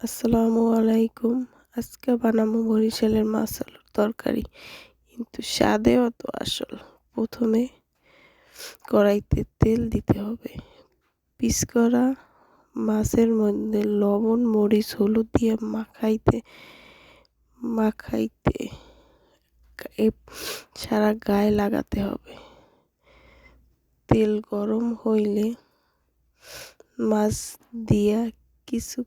আসসালামু আলাইকুম। আজকে বানাবো বরিশালের মাছ আলুর তরকারি। কিন্তু স্বাদে অত আসল। প্রথমে কড়াইতে তেল দিতে হবে। পিস করা মাছের মধ্যে লবণ, মরিচ, হলুদ দিয়ে মাখাইতে মাখাইতে সারা গায়ে লাগাতে হবে। তেল গরম হইলে মাছ দিয়া কিছু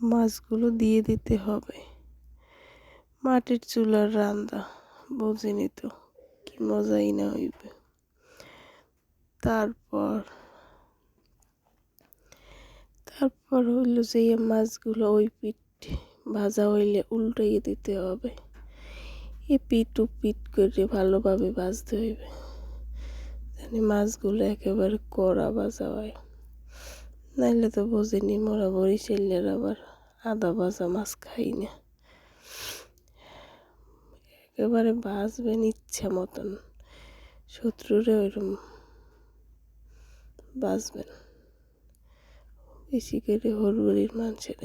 মাছগুলো দিয়ে দিতে হবে। মাটির চুলার রান্দা বোঝেনি তো কি মজাই না হইবে। তারপর তারপর হইল যে মাছগুলো ওই পিঠ ভাজা হইলে উল্টাইয়ে দিতে হবে। এ পিঠ ও পিঠ করে ভালোভাবে ভাজতে হইবে। মাছগুলো একেবারে কড়া ভাজা হয়। নাইলে তো বোঝেনি, মোরা বরিশালের আবার আদা ভাজা মাছ খাই না। একেবারে ভাজবেন ইচ্ছা মতন, শত্রুরে ওইরকম বাঁচবেন বেশি করে হরবরির মানুষের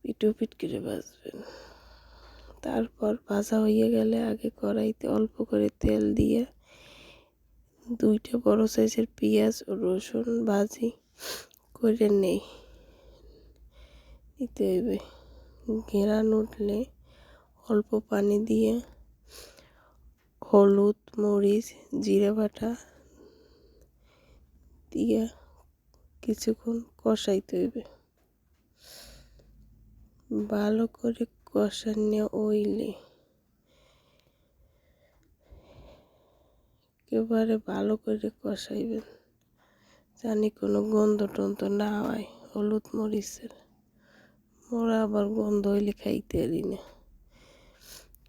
পিটু পিট করে বাঁচবেন তারপর ভাজা হয়ে গেলে আগে কড়াইতে অল্প করে তেল দিয়ে দুইটা বড় সাইজের পেঁয়াজ ও রসুন ভাজি করে নেই। নিতে হইবে। ঘেরান উঠলে অল্প পানি দিয়ে হলুদ, মরিচ, জিরে বাটা দিয়ে কিছুক্ষণ কষাইতে হইবে। ভালো করে কষানো ওইলে একেবারে ভালো করে কষাইবেন। জানি কোনো গন্ধ টন্ধ না হয়, হলুদ মরিচের। মোরা আবার গন্ধ হইলে খাইতে পারি না।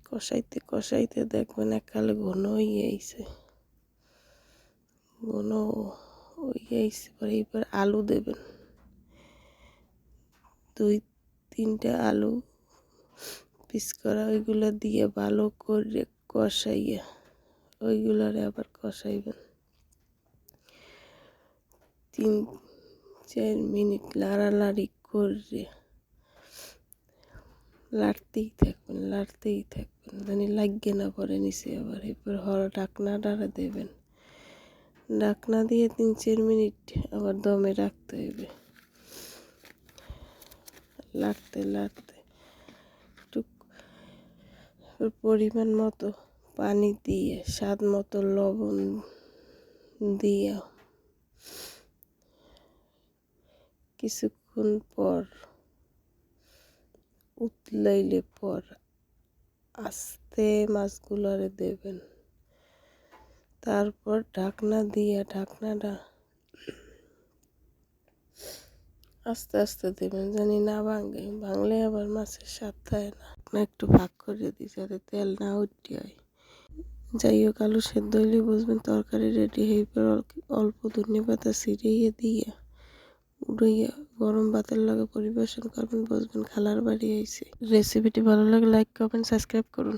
কষাইতে কষাইতে দেখবেন এককালে ঘন হয়ে আইছে। ঘন হয়ে আইছে, পরে এবার আলু দেবেন। দুই, তিনটে আলু পিস করা, ওইগুলো দিয়ে ভালো করে কষাইয়া ওইগুলারে আবার কষাইবেন তিন, চার মিনিট লাড়ালাড়ি করে লাড়তেই থাকবেন লাড়তেই থাকবেন। জানি লাগিয়ে না পরে নিচে আবার, এরপর হর ঢাকনা ডাড়া দেবেন। ঢাকনা দিয়ে তিন, চার মিনিট আবার দমে রাখতে হবে লাড়তে লাড়তে একটু পরিমাণ মতো পানি দিয়ে, স্বাদ মতো লবণ দিয়ে কিছুক্ষণ পর উতলাইলে পর আস্তে মাছগুলোরে দেবেন। তারপর ঢাকনা দিয়ে, ঢাকনাটা আস্তে আস্তে দেবেন। জানি না ভাঙে, ভাঙলে আবার মাছের স্বাদ থাকে না। একটু ভাগ করে দিই, যাতে তেল না উঠতে হয় যাই হোক, আলু সেদ্ধ হইলে বুঝবেন তরকারি রেডি হয়ে অল্প ধনে পাতা ছিঁড়িয়ে দিয়ে উড়াইয়া গরম ভাতের লাগে পরিবেশন করবেন, বুঝবেন খালার বাড়ি আইছে। রেসিপিটি ভালো লাগে লাইক কমেন্ট সাবস্ক্রাইব করুন।